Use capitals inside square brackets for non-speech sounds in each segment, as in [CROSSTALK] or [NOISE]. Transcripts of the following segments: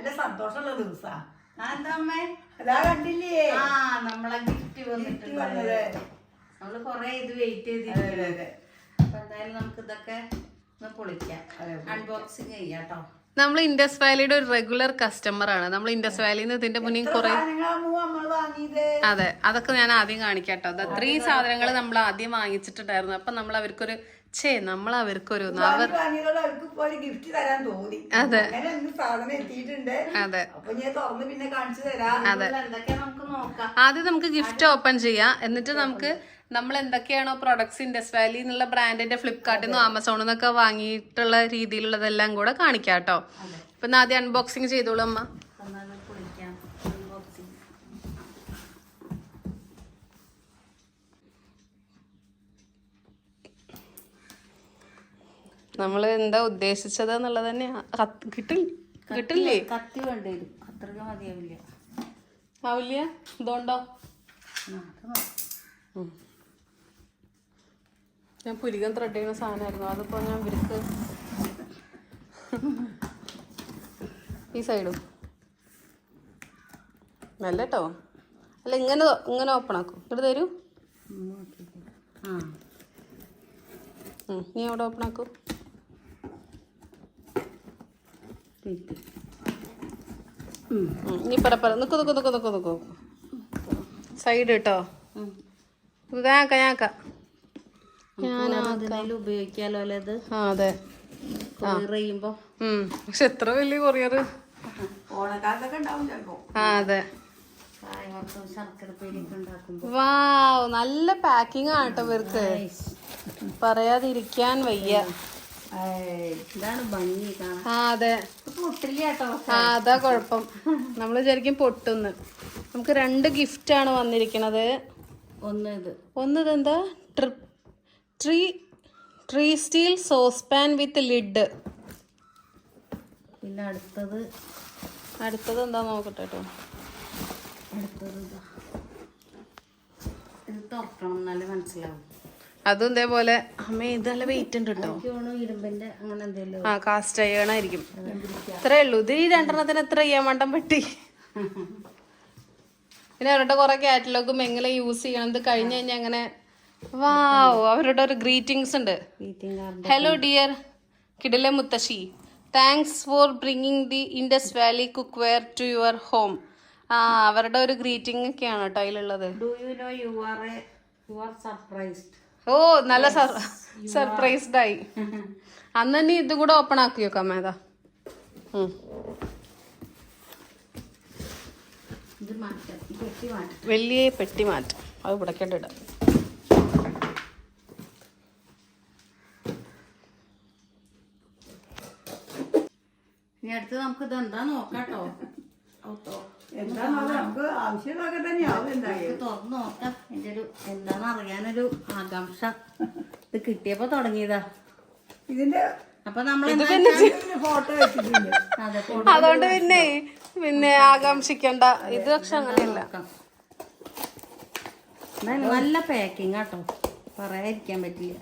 നല്ല സന്തോഷമുള്ള ദിവസാ. അമ്മേ അതാ കണ്ടില്ലേ? ആ നമ്മളെ ഗിഫ്റ്റ് വന്നിട്ടുണ്ട്. വന്നത്. നമ്മൾ കൊറേ ഇത് വെയിറ്റ് അതെ. അപ്പൊ എന്തായാലും നമുക്ക് ഇതൊക്കെ ഒന്ന് പൊളിക്കാം. അൺബോക്സിങ് ചെയ്യാട്ടോ നമ്മൾ ഇൻഡസ് വാലിയുടെ ഒരു റെഗുലർ കസ്റ്റമർ ആണ്. നമ്മൾ ഇൻഡസ് വാലിയിൽ നിന്ന് ഇതിന്റെ മുന്നിൽ കുറെ അതെ അതൊക്കെ ഞാൻ ആദ്യം കാണിക്കാട്ടോ. അത് അത്രയും സാധനങ്ങൾ നമ്മൾ ആദ്യം വാങ്ങിച്ചിട്ടുണ്ടായിരുന്നു. അപ്പൊ നമ്മൾ അവർക്കൊരു ഛേ നമ്മൾ അവർക്കൊരു അവർ ഗിഫ്റ്റ് തരാൻ തോന്നി. അതെ. സാധനം എത്തിയിട്ടുണ്ട്. അതെ. പിന്നെ കാണിച്ചു തരാം. നോക്കാം. ആദ്യം നമുക്ക് ഗിഫ്റ്റ് ഓപ്പൺ ചെയ്യാം. എന്നിട്ട് നമുക്ക് നമ്മൾ എന്തൊക്കെയാണോ പ്രൊഡക്ട്സ് ഇൻഡസ് വാലി എന്നുള്ള ബ്രാൻഡിന്റെ ഫ്ലിപ്കാർട്ടിൽ നിന്നും ആമസോണിൽ നിന്നൊക്കെ വാങ്ങിയിട്ടുള്ള രീതിയിലുള്ളതെല്ലാം കൂടെ കാണിക്കാം കേട്ടോ ഇപ്പൊ ആദ്യം അൺബോക്സിങ് ചെയ്തോളൂ അമ്മ. നമ്മൾ എന്താ ഉദ്ദേശിച്ചത് എന്നുള്ളത് തന്നെ കിട്ടില്ല? കിട്ടില്ലേ കത്തി വേണ്ടി വരും അത്രയ്ക്ക് മതിയാവില്ല. ആവില്ല. ഞാൻ പുരികൻ ത്രെഡ് ചെയ്യുന്ന സാധനമായിരുന്നു. അതിപ്പോൾ ഞാൻ ഇവർക്ക് ഈ സൈഡും നല്ല കേട്ടോ അല്ല ഇങ്ങനെ ഇങ്ങനെ ഓപ്പൺ ആക്കും. ഇവിടെ തരൂ. ആ. നീ അവിടെ ഓപ്പൺ ആക്കൂ. നീ പറ പറ. നിക്കു നിക്കു നിക്കു നിക്കു നിക്കു. സൈഡ് കേട്ടോ ഞാൻ ഞാക്ക ഉപയോഗിക്കാലോ അല്ലേ ഇത് അതെ. ചെയ്യുമ്പോ. പക്ഷെ എത്ര വലിയ കൊറിയർ ഓണക്കാലത്തൊക്കെ ഉണ്ടാവും ചിലപ്പോ. ആ അതെ. വാവ് നല്ല പാക്കിംഗ് ആണ് കേട്ടോ ഇവർക്ക് പറയാതിരിക്കാൻ വയ്യ. ഇതാണ് ഭംഗി കാണാൻ. ആ അതെ. പൊട്ടില്ല കേട്ടോ ആ അതാ കുഴപ്പം. നമ്മൾ വിചാരിക്കും പൊട്ടുന്ന്. നമുക്ക് രണ്ട് ഗിഫ്റ്റ് ആണ് വന്നിരിക്കണത്. ഒന്ന് ഇത്. ഒന്ന് ഇതെന്താ? Tri tri tri steel sauce pan with lid പിന്നെ അടുത്തത് അടുത്തത് എന്താ നോക്കട്ടെ കേട്ടോ അടുത്തത് ഇതാ. തുറക്കണം എന്നാലേ മനസ്സിലാവും. അതും ഇതേപോലെ അമ്മ ഇത് നല്ല വെയിറ്റ് ഉണ്ട് കേട്ടോ ആ കാസ്റ്റ് അയൺ ആയിരിക്കും ഇത്രേ ഉള്ളൂ. ഇത് ഈ രണ്ടെണ്ണത്തിന് എത്ര ചെയ്യാൻ മണ്ടം പെട്ടി. [LAUGHS] പിന്നെ അവരുടെ കുറെ കാറ്റലോഗും എങ്ങനെ യൂസ് ചെയ്യണം. ഇത് കഴിഞ്ഞ് കഴിഞ്ഞാൽ അങ്ങനെ വാവ് അവരുടെ ഒരു ഗ്രീറ്റിംഗ്സ് ഉണ്ട്. ഹലോ ഡിയർ കിടലെ മുത്തശ്ശി. Thanks for bringing the Indus Valley cookware to your home ആ അവരുടെ ഒരു ഗ്രീറ്റിംഗ് ഒക്കെയാണ് കേട്ടോ അതിലുള്ളത്. ഓ നല്ല സർപ്രൈസ്ഡ് ആയി. അന്ന് തന്നെ ഇതും കൂടെ ഓപ്പൺ ആക്കി വെക്കാം മേതാ വലിയ പെട്ടി മാറ്റം. അത് ഇവിടേക്കോട്ട് ഇനി അടുത്ത് നമുക്ക് ഇത് എന്താ നോക്കാട്ടോ എന്താണെന്ന് നമുക്ക് ആവശ്യമുള്ളതൊക്കെ തന്നെയാവും എന്തായാലും. തുറന്നു നോക്കാം. എന്റെ ഒരു എന്താന്ന് അറിയാനൊരു ആകാംക്ഷ. ഇത് കിട്ടിയപ്പോ തുടങ്ങിയതാ. ഇതിന്റെ അപ്പൊ നമ്മൾ ഫോട്ടോ വെച്ചിട്ടുണ്ട്. അതുകൊണ്ട് പിന്നെ പിന്നെ ആകാംക്ഷിക്കണ്ട. ഇത് പക്ഷെ അങ്ങനെയല്ല. നല്ല പാക്കിങ് ആട്ടോ. പറയാതിരിക്കാൻ പറ്റില്ല.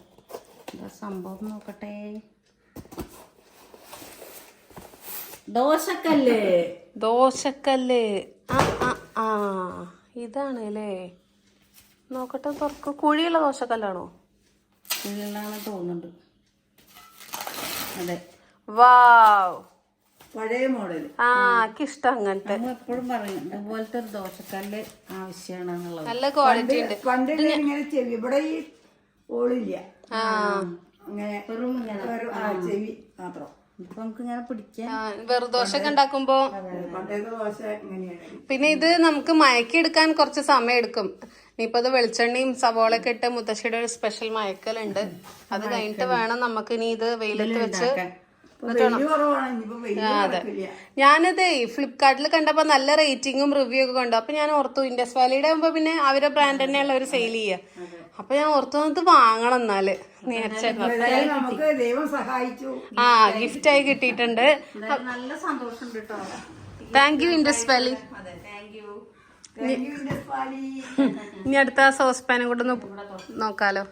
എന്താ സംഭവം നോക്കട്ടെ? ദോശക്കല്ല്. ദോശക്കല്ല്. ആ ആ ആ. ഇതാണ് അല്ലേ നോക്കട്ടെ തുറക്ക്. കുഴിയുള്ള ദോശക്കല്ലാണോ? തോന്നുന്നുണ്ട്. അതെ. വാവ്. പഴയ മോഡൽ ആ എനിക്കിഷ്ടം അങ്ങനത്തെ. നമ്മൾ എപ്പോഴും പറയും ഇതുപോലത്തെ ഒരു ദോശക്കല്ല് ആവശ്യമാണ് എന്നുള്ളത് നല്ല ക്വാളിറ്റി ഉണ്ട്. പണ്ട് ഇങ്ങനെ ചെവി ഇവിടെ ഈ ഓളില്ല. അങ്ങനെ വെറും ചെവി മാത്രം. ഇപ്പൊ നമുക്ക് പിടിക്കാൻ ആ, വെറുദോശ ഒക്കെ ഉണ്ടാക്കുമ്പോ പിന്നെ ഇത് നമുക്ക് മയക്കി എടുക്കാൻ കുറച്ച് സമയം എടുക്കും. ഇനിയിപ്പോ അത് വെളിച്ചെണ്ണയും സവോളയൊക്കെ ഇട്ട് മുത്തശ്ശിയുടെ ഒരു സ്പെഷ്യൽ മയക്കലുണ്ട്. അത് കഴിഞ്ഞിട്ട് വേണം നമുക്ക് ഇനി ഇത് വെയിലത്ത് വെച്ച് ഞാനിത് ഫ്ലിപ്കാർട്ടിൽ കണ്ടപ്പോ നല്ല റേറ്റിംഗും റിവ്യൂ ഒക്കെ കണ്ടു. അപ്പൊ ഞാൻ ഓർത്തു ഇൻഡസ് വാലിയുടെ ആകുമ്പോ പിന്നെ അവരുടെ ബ്രാൻഡ് തന്നെയുള്ള ഒരു സെയിൽ ചെയ്യുക അപ്പൊ ഞാൻ ഓർത്തു ഇത് വാങ്ങണം എന്നാൽ. സഹായിച്ചു. ആ ഗിഫ്റ്റ് ആയി കിട്ടിയിട്ടുണ്ട്. നല്ല കേട്ടോ അതെ താങ്ക് യു ഇൻഡസ് വാലി. ഇനി അടുത്ത സോസ് പാനും കൂടെ നോക്കാലോ.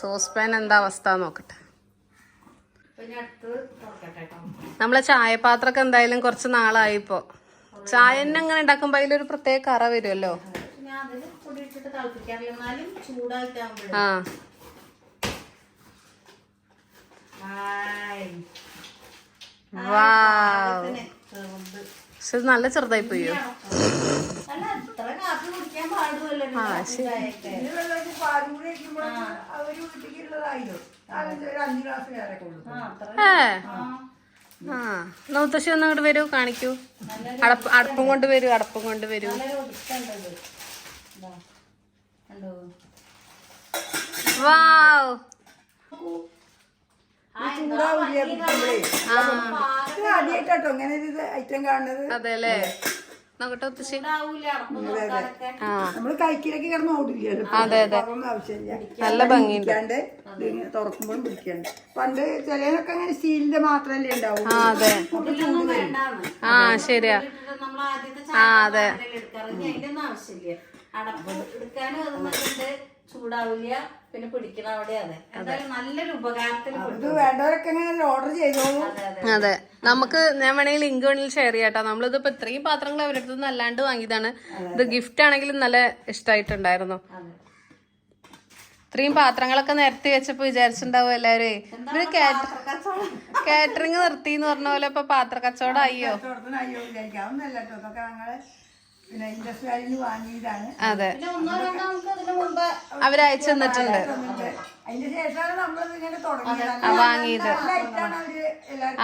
സോസ് പാൻ എന്താ അവസ്ഥ നോക്കട്ടെ അപ്പൊ ഇനി അടുത്ത് തുറക്കട്ടെ കേട്ടോ നമ്മളെ ചായപാത്രമൊക്കെ എന്തായാലും കുറച്ച് നാളായിപ്പോ ചായ തന്നെ അങ്ങനെ ഉണ്ടാക്കുമ്പോ അതിലൊരു പ്രത്യേക കറ വരുമല്ലോ? ആ. വാ. പക്ഷെ നല്ല ചെറുതായി പോയോ. ആ ഏ. ആ. നൗത്തശ്ശി ഒന്ന് അങ്ങോട്ട് വരൂ കാണിക്കൂ. അടപ്പ് അടപ്പും കൊണ്ട് വരൂ അടപ്പം കൊണ്ട് വരൂ. വാവ് ചൂടാവില്ല ആദ്യമായിട്ടോ ഇങ്ങനെ ഒരു ഐറ്റം കാണുന്നത്. അതെ നോക്കട്ടെ ആ. നമ്മൾ കൈക്കിലേക്ക് കിടന്ന് ഓടില്ലല്ലോ. അതെ, അതെ. ആവശ്യമില്ല. നല്ല ഇതിങ്ങനെ തുറക്കുമ്പോഴും പിടിക്കാണ്ട് പണ്ട് ചിലതൊക്കെ അങ്ങനെ സ്റ്റീലിന്റെ മാത്രല്ലേ ഉണ്ടാവും ആ അതെ. ആ ശരിയാ. ഒന്നും ആവശ്യമില്ല. അടപ്പ് എടുക്കാനും അത് ചൂടാവില്ല പിന്നെ പിടിക്കണ അവിടെ അതെ. എന്തായാലും നല്ലൊരു ഉപകാരത്തിൽ ഇത് വേണ്ടവരൊക്കെ ഇങ്ങനെ ഓർഡർ ചെയ്തോളൂ. അതെ നമുക്ക് ഞാൻ വേണമെങ്കിൽ ലിങ്ക് വേണമെങ്കിൽ ഷെയർ ചെയ്യാട്ടോ. നമ്മളിത് ഇപ്പൊ ഇത്രയും പാത്രങ്ങൾ അവരുടെ അടുത്ത് നിന്ന് അല്ലാണ്ട് വാങ്ങിയതാണ്. ഇത് ഗിഫ്റ്റ് ആണെങ്കിലും നല്ല ഇഷ്ടമായിട്ടുണ്ടായിരുന്നു ഇത്രയും പാത്രങ്ങളൊക്കെ നിരത്തി വെച്ചപ്പോ വിചാരിച്ചിട്ടുണ്ടാവും എല്ലാവരും. ഇത് കാറ്ററിംഗ് നിർത്തി എന്ന് പറഞ്ഞ പോലെ ഇപ്പൊ പാത്ര കച്ചവടം അയ്യോ അതെ. അവരയച്ചു തന്നിട്ടുണ്ട്. വാങ്ങിയത്.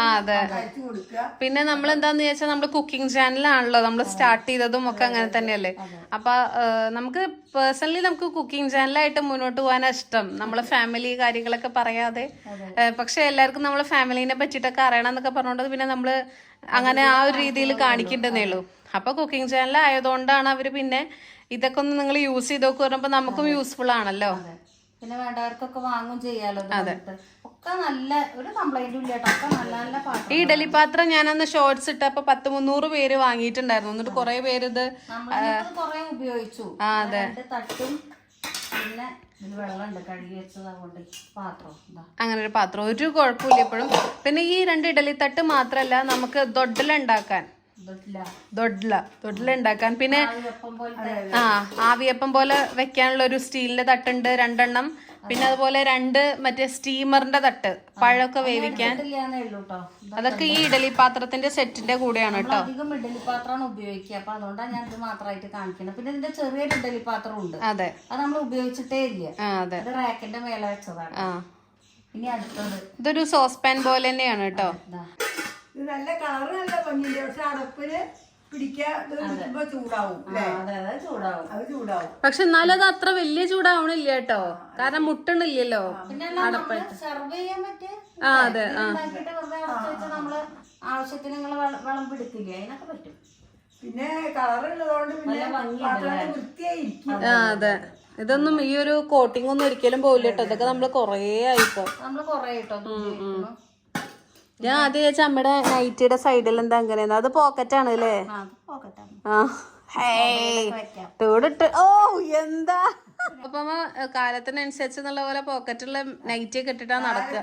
ആ അതെ. അയച്ചു കൊടുക്കുക. പിന്നെ നമ്മൾ എന്താന്ന് ചോദിച്ചാൽ നമ്മൾ കുക്കിംഗ് ചാനലാണല്ലോ നമ്മൾ സ്റ്റാർട്ട് ചെയ്തതും ഒക്കെ അങ്ങനെ തന്നെയല്ലേ? അപ്പൊ നമുക്ക് പേഴ്സണലി നമുക്ക് കുക്കിംഗ് ചാനലായിട്ട് മുന്നോട്ട് പോകാനാ ഇഷ്ടം. നമ്മളെ ഫാമിലി കാര്യങ്ങളൊക്കെ പറയാതെ. പക്ഷെ എല്ലാവർക്കും നമ്മളെ ഫാമിലിനെ പറ്റിയിട്ടൊക്കെ അറിയണം എന്നൊക്കെ പറഞ്ഞുകൊണ്ട് പിന്നെ നമ്മൾ അങ്ങനെ ആ ഒരു രീതിയിൽ കാണിക്കണ്ടെന്നേ ഉള്ളൂ. അപ്പൊ കുക്കിംഗ് ചാനൽ ആയതുകൊണ്ടാണ് അവർ പിന്നെ ഇതൊക്കെ ഒന്ന് നിങ്ങൾ യൂസ് ചെയ്ത് നോക്കുക പറയുമ്പോ നമുക്കും യൂസ്ഫുൾ ആണല്ലോ. പിന്നെ വേണ്ടവർക്കൊക്കെ വാങ്ങും ചെയ്യാലോ അതെ. ഒക്കെ നല്ല ഒരു കംപ്ലൈന്റും ഇല്ല ഒക്കെ നല്ല നല്ല പാട്ട് ഈ ഇഡലി പാത്രം ഞാനന്ന് ഷോർട്സ് ഇട്ടപ്പോ പത്ത് മുന്നൂറ് പേര് വാങ്ങിയിട്ടുണ്ടായിരുന്നു. എന്നിട്ട് കുറെ പേര് ഇത് കൊറേ ഉപയോഗിച്ചു. ആ, അതെ. തട്ടും പിന്നെ അങ്ങനെ ഒരു പാത്രം ഒരു കുഴപ്പമില്ല എപ്പോഴും പിന്നെ ഈ രണ്ട് ഇഡലി തട്ട് മാത്രല്ല നമുക്ക് ദൊഡ്ഡല ഉണ്ടാക്കാൻ. ദൊഡ്ല. ദൊഡ്ഡല ഉണ്ടാക്കാൻ. പിന്നെ ആ ആവിയപ്പം പോലെ വെക്കാനുള്ള ഒരു സ്റ്റീലിന്റെ തട്ടുണ്ട്. രണ്ടെണ്ണം. പിന്നെ അതുപോലെ രണ്ട് മറ്റേ സ്റ്റീമറിന്റെ തട്ട് പഴമൊക്കെ വേവിക്കാൻ. അതൊക്കെ ഈ ഇഡലി പാത്രത്തിന്റെ സെറ്റിന്റെ കൂടെയാണ് കേട്ടോ അധികം ഇഡലി പാത്രമാണ് ഉപയോഗിക്കുക. അപ്പൊ അതുകൊണ്ടാണ് ഞാൻ ഇത് മാത്രമായിട്ട് കാണിക്കുന്നത്. പിന്നെ ഇതിന്റെ ചെറിയൊരു ഇഡലി പാത്രം ഉണ്ട് അതെ. അത് നമ്മൾ ഉപയോഗിച്ചിട്ടേ ഇല്ല. അതെ. റാക്കിന്റെ മേലെ വെച്ചതാണ്. ഇനി അടുത്തത്. ഇതൊരു സോസ് പാൻ പോലെ തന്നെയാണ് കേട്ടോ നല്ല കളറ് നല്ല ഭംഗിയുണ്ട്. പക്ഷെ അടപ്പിന് പിടിക്കാതെ ചൂടാവും ആ, അതെ അതെ ചൂടാവും. അത് ചൂടാവും. പക്ഷെ എന്നാലും അത് അത്ര വലിയ ചൂടാവണില്ല കേട്ടോ. കാരണം മുട്ടണില്ലല്ലോ പിന്നെ സെർവ് ചെയ്യാൻ പറ്റിയ ആ അതെ ആ. ആവശ്യത്തിന് നിങ്ങൾ വെള്ളം പിടിക്കില്ലേ? അതിനൊക്കെ പറ്റും. പിന്നെ കളറുള്ളതുകൊണ്ട് പിന്നെ പാത്രം വൃത്തിയായിരിക്കും. ആ അതെ. ഇതൊന്നും ഈ ഒരു കോട്ടിംഗ് ഒന്നും ഒരിക്കലും പോവില്ല കേട്ടോ. ഇതൊക്കെ നമ്മൾ കൊറേ ആയിപ്പോ. നമ്മൾ കൊറേ കേട്ടോ ഞാൻ ആദ്യം ചോദിച്ച നമ്മുടെ നൈറ്റിയുടെ സൈഡിൽ എന്താ അങ്ങനെയെന്ന്. അത് പോക്കറ്റ് ആണ് അല്ലേ? ആ പോക്കറ്റാണ് ടൂടിട്ട് ഓ എന്താ? അപ്പം കാലത്തിനനുസരിച്ച് എന്നുള്ള പോലെ പോക്കറ്റുള്ള നൈറ്റി ഒക്കെ ഇട്ടിട്ടാ നടക്കുക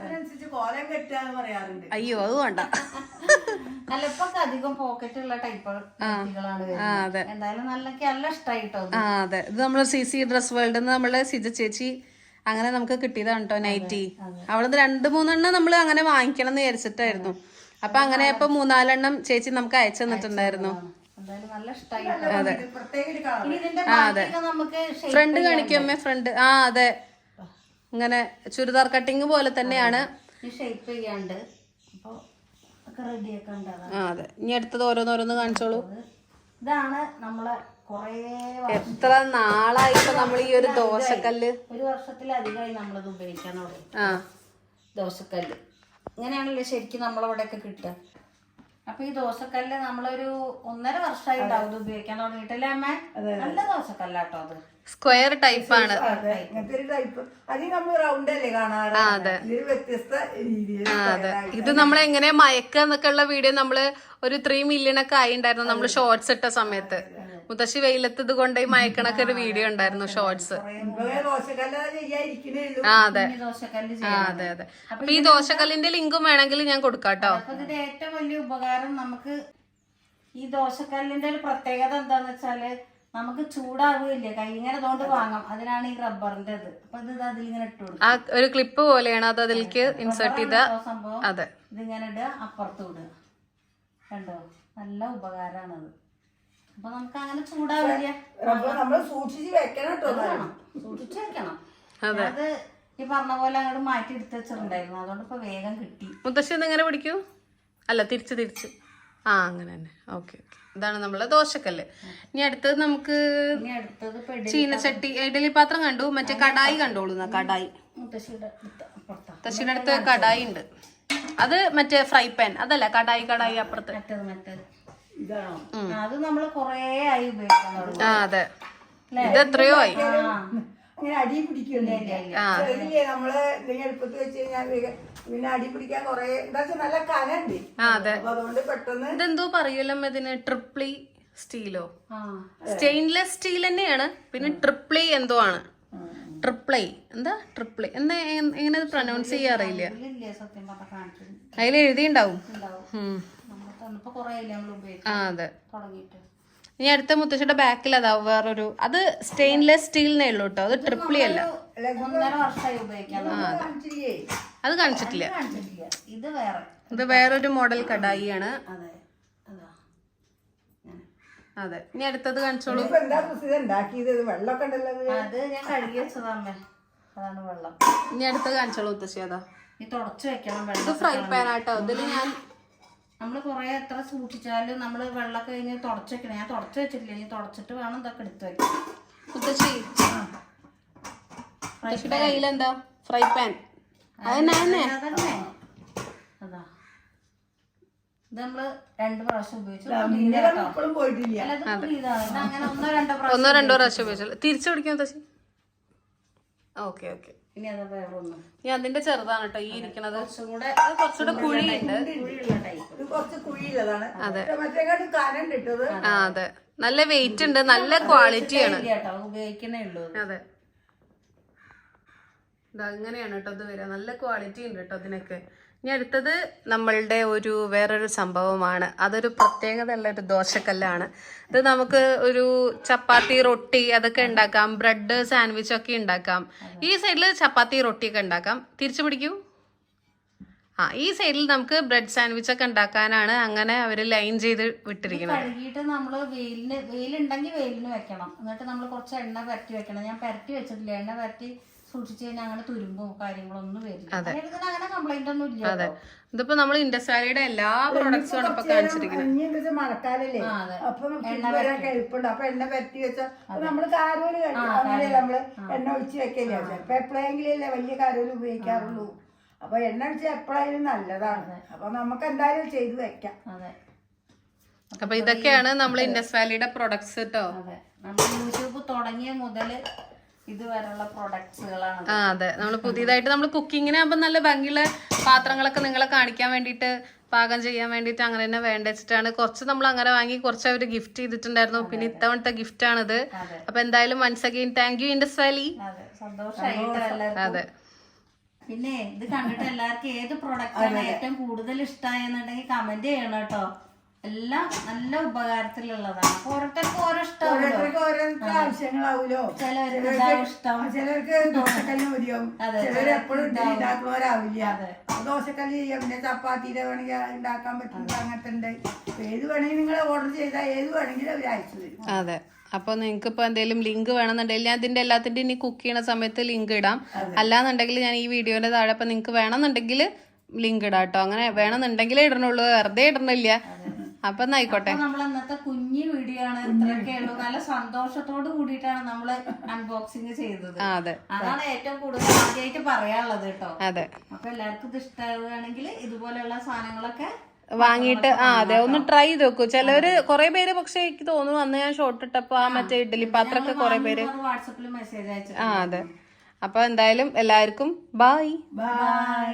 അയ്യോ അത് വേണ്ട. അധികം പോക്കറ്റ് ഉള്ള ടൈപ്പ് കുട്ടികളാണ് വരുന്നത്. എന്തായാലും നല്ല ഇഷ്ടമായിട്ടോ ആ അതെ. ഇത് നമ്മൾ സി സി ഡ്രസ് വേൾഡിൽ നിന്ന് നമ്മൾ സിജ ചേച്ചി അങ്ങനെ നമുക്ക് കിട്ടിയതാണ് കേട്ടോ നൈറ്റി. അവിടുന്ന് രണ്ട് മൂന്നെണ്ണം നമ്മൾ അങ്ങനെ വാങ്ങിക്കണം എന്ന് വിചാരിച്ചിട്ടായിരുന്നു. അപ്പൊ അങ്ങനെ ഇപ്പൊ മൂന്നാലെണ്ണം ചേച്ചി നമുക്ക് അയച്ചു തന്നിട്ടുണ്ടായിരുന്നു. എന്തായാലും നല്ല ഇഷ്ടായിട്ടോ ഇത് പ്രത്യേക ഒരു കളർ ഇനി ഇതിന്റെ ബാക്കിയൊക്കെ നമുക്ക് shape ഫ്രണ്ട് കാണിക്കമ്മേ ഫ്രണ്ട്. ആ അതെ. ഇങ്ങനെ ചുരിദാർ കട്ടിങ് പോലെ തന്നെയാണ്. ആ അതെ. ഇനി അടുത്തത് ഓരോന്നോരോന്ന് കാണിച്ചോളൂ. ഇതാണ് നമ്മളെ എത്ര നാളായി നമ്മൾ ഈ ഒരു ദോശക്കല്ല്? ഒരു വർഷത്തിലധികമായി നമ്മളത് ഉപയോഗിക്കാൻ തുടങ്ങി. ആ. ദോശക്കല്ല്. ഇങ്ങനെയാണല്ലോ ശരിക്കും നമ്മളവിടെയൊക്കെ കിട്ടുക. അപ്പൊ ഈ ദോശക്കല്ല് നമ്മളൊരു ഒന്നര വർഷമായി ഉണ്ടാവും ഇത് ഉപയോഗിക്കാൻ തുടങ്ങിയിട്ടല്ലേ അമ്മ? നല്ല ദോശക്കല്ലാട്ടോ അത്. Square type. ആണ് ഇത് നമ്മൾ എങ്ങനെ മയക്കുക എന്നൊക്കെ ഉള്ള വീഡിയോ നമ്മൾ ഒരു ത്രീ മില്യൺ ഒക്കെ ആയിണ്ടായിരുന്നു. നമ്മൾ നമ്മൾ ഷോർട്സ് ഇട്ട സമയത്ത്. മുത്തശ്ശി വെയിലത്ത് കൊണ്ട് ഈ മയക്കണൊക്കെ ഒരു വീഡിയോ ഉണ്ടായിരുന്നു ഷോർട്സ് ആ അതെ. ആ അതെ അതെ. അപ്പൊ ഈ ദോശക്കല്ലിന്റെ ലിങ്കും വേണമെങ്കിൽ ഞാൻ കൊടുക്കാട്ടോ ഏറ്റവും വലിയ ഉപകാരം നമുക്ക് ഈ ദോശക്കല്ലിന്റെ ഒരു പ്രത്യേകത എന്താന്ന് വെച്ചാൽ നമുക്ക് ചൂടാവുകയില്ല കൈ ഇങ്ങനെ തോണ്ട് വാങ്ങാം. അതിനാണ് ഈ റബ്ബറിന്റെ ഇത്. അപ്പൊ ഇത് അതിലിങ്ങനെ ഇട്ട് കൊടുക്കും. ആ ഒരു ക്ലിപ്പ് പോലെയാണ് അത് അതിലേക്ക് ഇൻസേർട്ട് ചെയ്ത സംഭവം. അതെ. ഇതിങ്ങനെ ഇടുക അപ്പുറത്ത് വിടുക. കണ്ടോ? നല്ല ഉപകാരമാണത്. അപ്പൊ നമുക്ക് അങ്ങനെ ചൂടാവില്ല നമ്മൾ സൂക്ഷിച്ച് വെക്കണം കേട്ടോ എന്നാലും. വെക്കണം. അത്. ഈ പറഞ്ഞ പോലെ അങ്ങോട്ട് മാറ്റി എടുത്ത് വെച്ചിട്ടുണ്ടായിരുന്നു. അതുകൊണ്ട് ഇപ്പൊ വേഗം കിട്ടി. മുത്തശ്ശി എന്നെങ്ങനെ പിടിക്കൂ? അല്ല തിരിച്ച് തിരിച്ച്. ആ അങ്ങനെ തന്നെ. Okay okay. ഇതാണ് നമ്മളെ ദോശക്കല്ല്. ഇനി അടുത്തത് നമുക്ക് ഇനി അടുത്തത് പെടി ചീനച്ചട്ടി ഇഡലി പാത്രം കണ്ടു. മറ്റേ കടായി കണ്ടോളൂ കടായി. മുത്തശ്ശിയുടെ അടുത്ത് കടായി ഉണ്ട്. അത് മറ്റേ ഫ്രൈ പാൻ. അതല്ല കടായി കടായി അപ്പുറത്ത്. മറ്റേത് മറ്റേത്. ഇതാണോ? അത് നമ്മൾ കൊറേ ആയി ഉപയോഗിക്കാൻ തുടങ്ങി. ആ അതെ. ഇത് എത്രയോ ആയി. അങ്ങനെ അടി പിടിക്കുന്നില്ല ചെറിയ നമ്മൾ എന്തെങ്കിലും അടുപ്പത്ത് വെച്ച് കഴിഞ്ഞാൽ വേഗം പിന്നെ അടി പിടിക്കാൻ കൊറേ എന്താ വെച്ചാൽ നല്ല കനണ്ട്. ആ അതെ. അപ്പൊ അതുകൊണ്ട് പെട്ടെന്ന് ഇതെന്തോ പറയൂല്ലോ ഇതിന്? ട്രിപ്ലി സ്റ്റീലോ? സ്റ്റെയിൻലെസ് സ്റ്റീൽ തന്നെയാണ്. പിന്നെ ട്രിപ്ലി എന്തോ ആണ്. ട്രിപ്ലൈ എന്താ ട്രിപ്ലൈ എന്താ എങ്ങനെ പ്രൊനൗൺസ് ചെയ്യാറില്ല അതിൽ എഴുതിണ്ടാവും ആ അതെ. തുടങ്ങിയിട്ട്. ഇനി അടുത്ത മുത്തശ്ശിയുടെ ബാക്കിൽ അതാ വേറൊരു അത് സ്റ്റെയിൻലെസ് സ്റ്റീലിനേ ഉള്ളൂ കേട്ടോ അത് ട്രിപ്പിളി അല്ല. ഒന്നര വർഷമായി ഉപയോഗിക്കാൻ തുടങ്ങി. കാണിച്ചില്ലേ അത് കാണിച്ചിട്ടില്ല. ഇത് വേറെ. ഇത് വേറൊരു മോഡൽ കടായിയാണ്. അതെ. അതാ. അതെ. ഇനി അടുത്തത് കാണിച്ചോളൂ. ഇപ്പൊ എന്താ പ്രസിദ്ധ ഉണ്ടാക്കിയത് ഇത് വെള്ളമൊക്കെ അത്. ഞാൻ കഴുകി വെച്ചതാമ്മേ അതാണ് വെള്ളം. ഇനി അടുത്തത് കാണിച്ചോളൂ മുത്തശ്ശി അതാ. ഇത് ഫ്രൈ പാൻ ആട്ടോ. ഇതിൽ ഞാൻ നമ്മൾ കുറെ എത്ര സൂക്ഷിച്ചാലും നമ്മൾ വെള്ളം കഴിഞ്ഞ് തുടച്ച് വെക്കണം. ഞാൻ തുടച്ച് വെച്ചിട്ടില്ല. ഇനി തുടച്ചിട്ട് വേണം ഇതൊക്കെ എടുത്തു വെക്കാം മുത്തശ്ശി മുത്തശ്ശിയുടെ കയ്യിൽ ഫ്രൈ പാൻ. അതന്നെ അതന്നെ. അതന്നെ. അതാ. ഇത് നമ്മൾ രണ്ട് പ്രാവശ്യം ഉപയോഗിച്ചു. ഇങ്ങനെ പോയിട്ടില്ല. അല്ല, ഇത് പുതിയതാണ്. അങ്ങനെ ഒന്നോ രണ്ടോ പ്രാവശ്യം ഒന്നോ രണ്ടോ പ്രാവശ്യം ഉപയോഗിച്ചല്ലോ തിരിച്ചു പിടിക്കാം മുത്തശ്ശി? Okay okay. ഇനി അത് വേറെ ഒന്നും ഞാൻ അതിന്റെ ചെറുതാണ് കേട്ടോ. ഈ ഇരിക്കണത്. കുറച്ചുകൂടെ കുറച്ചുകൂടെ കുഴിയുണ്ട്. കുഴിയുള്ള ടൈപ്പ്. കുറച്ച് കുഴിയുള്ളതാണ് മറ്റേക്കാട്ട് കനണ്ട് ഇട്ടത് അതെ. നല്ല വെയിറ്റ് ഉണ്ട്. നല്ല ക്വാളിറ്റി ആണ്. ഉള്ളൂ അതെ. അങ്ങനെയാണ് കേട്ടോ ഇത് വരിക. നല്ല ക്വാളിറ്റി ഉണ്ട് കേട്ടോ അതിനൊക്കെ ഇനി അടുത്തത് നമ്മളുടെ ഒരു വേറൊരു സംഭവമാണ്. അതൊരു പ്രത്യേകത ഉള്ള ഒരു ദോശക്കല്ലാണ്. ഇത് നമുക്ക് ഒരു ചപ്പാത്തി റൊട്ടി അതൊക്കെ ഉണ്ടാക്കാം. ബ്രെഡ് സാൻഡ്വിച്ച് ഒക്കെ ഉണ്ടാക്കാം. ഈ സൈഡിൽ ചപ്പാത്തി റൊട്ടിയൊക്കെ ഉണ്ടാക്കാം. തിരിച്ചു പിടിക്കൂ. ആ ഈ സൈഡിൽ നമുക്ക് ബ്രെഡ് സാൻഡ്വിച്ച് ഒക്കെ ഉണ്ടാക്കാനാണ് അങ്ങനെ അവർ ലൈൻ ചെയ്ത് വിട്ടിരിക്കുന്നത് കഴുകിയിട്ട് നമ്മൾ വെയിലിന് വെയിലുണ്ടെങ്കിൽ വെയിലിന് വെക്കണം. എന്നിട്ട് നമ്മൾ കുറച്ച് എണ്ണ പരട്ടി വെക്കണം. ഞാൻ പരട്ടി വെച്ചിട്ടില്ല. എണ്ണ പരട്ടി സൂക്ഷിച്ചു കഴിഞ്ഞാൽ അങ്ങനെ തുരുമ്പോ കാര്യങ്ങളൊന്നും വരില്ല. അങ്ങനെ കംപ്ലൈന്റ് ഒന്നും ഇല്ല അതെ. ഇതിപ്പോ നമ്മൾ ഇൻഡസ്ട്രിയുടെ എല്ലാ പ്രോഡക്ട്സും ആണ് ഇപ്പൊ കാണിച്ചിരിക്കുന്നത് മഴക്കാലല്ലേ? എണ്ണ വരാൻ അപ്പൊ എണ്ണ പറ്റി വെച്ചാൽ നമ്മൾ കാരോൽ കഴിക്കും. അങ്ങനെയല്ല നമ്മൾ എണ്ണ ഒഴിച്ച് വെക്കില്ല? ചിലപ്പോ എപ്പോഴെങ്കിലല്ലേ വലിയ കാരോൽ ഉപയോഗിക്കാറുള്ളൂ. അപ്പൊ എണ്ണ വെച്ച എപ്പോഴായാലും നല്ലതാണ്. അപ്പൊ നമുക്ക് എന്തായാലും ചെയ്ത് വെക്കാം. അതെ. അപ്പൊ ഇതൊക്കെയാണ് നമ്മൾ ഇൻഡസ് വാലിയുടെ പ്രൊഡക്ട്സ് കേട്ടോ അതെ. നമ്മൾ യൂട്യൂബ് തുടങ്ങിയ മുതൽ ഇതുവരെയുള്ള പ്രൊഡക്ട്സുകളാണ് ആ അതെ. നമ്മൾ പുതിയതായിട്ട് നമ്മൾ കുക്കിങ്ങിനാകുമ്പോൾ നല്ല ഭംഗിയുള്ള പാത്രങ്ങളൊക്കെ നിങ്ങളെ കാണിക്കാൻ വേണ്ടിയിട്ട് പാകം ചെയ്യാൻ വേണ്ടിയിട്ട് അങ്ങനെ തന്നെ വേണ്ട വെച്ചിട്ടാണ്. കുറച്ച് നമ്മൾ അങ്ങനെ വാങ്ങി കുറച്ച് അവർ ഗിഫ്റ്റ് ചെയ്തിട്ടുണ്ടായിരുന്നു. പിന്നെ ഇത്തവണത്തെ ഗിഫ്റ്റ് ആണിത്. അപ്പൊ എന്തായാലും once again thank you Indus Valley അതെ. പിന്നെ ഇത് കണ്ടിട്ട് [LAUGHS] എല്ലാവർക്കും ഏത് പ്രൊഡക്റ്റാണ് ആണ് ഏറ്റവും കൂടുതൽ ഇഷ്ടമായെന്നുണ്ടെങ്കിൽ കമന്റ് ചെയ്യണം കേട്ടോ എല്ലാം നല്ല ഉപകാരത്തിലുള്ളതാണ്. ഓരോരുത്തർക്ക് ഓരോ ഇഷ്ടമാണല്ലോ ഓരോരുത്തർക്ക് ചിലവർക്ക് ഇതാവും ഇഷ്ടം ചിലർക്ക് ദോശക്കല്ല് മതിയാവും. അതെ, ചിലര് എപ്പോഴും ഇഡ്ഡലി ഉണ്ടാക്കുന്നവരാവില്ല അപ്പൊ ദോശക്കല്ല് ചെയ്യാം. പിന്നെ ചപ്പാത്തിയുടെ വേണമെങ്കിൽ ഉണ്ടാക്കാൻ പറ്റുന്നത് അങ്ങനത്തെ ഉണ്ട്. അപ്പൊ ഏത് വേണമെങ്കിൽ നിങ്ങൾ ഓർഡർ ചെയ്താൽ ഏത് വേണമെങ്കിലും അവർ അയച്ചു തരും. അതെ. അപ്പോൾ നിങ്ങൾക്ക് ഇപ്പോൾ എന്തെങ്കിലും ലിങ്ക് വേണമെന്നുണ്ടെങ്കിൽ ഞാൻ ഇതിന്റെ എല്ലാത്തിന്റെ ഇനി കുക്ക് ചെയ്യണ സമയത്ത് ലിങ്ക് ഇടാം. അല്ലാന്നുണ്ടെങ്കിൽ ഞാൻ ഈ വീഡിയോന്റെ താഴെ അപ്പോൾ നിങ്ങൾക്ക് വേണമെന്നുണ്ടെങ്കിൽ ലിങ്ക് ഇടാം കേട്ടോ അങ്ങനെ വേണമെന്നുണ്ടെങ്കിൽ ഇടണുള്ളൂ. വെറുതെ ഇടണില്ല. അപ്പം എന്നാ അപ്പൊ നമ്മൾ ഇന്നത്തെ കുഞ്ഞു വീഡിയോ ആണ് ഇത്രയൊക്കെ ഉള്ളൂ. നല്ല സന്തോഷത്തോട് കൂടിയിട്ടാണ് നമ്മൾ അൺബോക്സിങ് ചെയ്തത്. അതെ. അതാണ് ഏറ്റവും കൂടുതൽ ആദ്യമായിട്ട് പറയാനുള്ളത് കേട്ടോ അതെ. അപ്പൊ എല്ലാവർക്കും ഇത് ഇഷ്ടമാവുകയാണെങ്കിൽ ഇതുപോലെയുള്ള സാധനങ്ങളൊക്കെ വാങ്ങിയിട്ട് ആ അതെ ഒന്ന് ട്രൈ ചെയ്ത് നോക്കൂ ചിലവര് കുറെ പേര് പക്ഷെ എനിക്ക് തോന്നുന്നു അന്ന് ഞാൻ ഷോർട്ട് ഇട്ടപ്പോ ആ മറ്റേ ഇഡ്ഡലി പാത്രമൊക്കെ കുറെ പേര് വാട്സപ്പിൽ മെസ്സേജ് അയച്ചു ആ അതെ. അപ്പൊ എന്തായാലും എല്ലാവർക്കും ബായ് ബൈ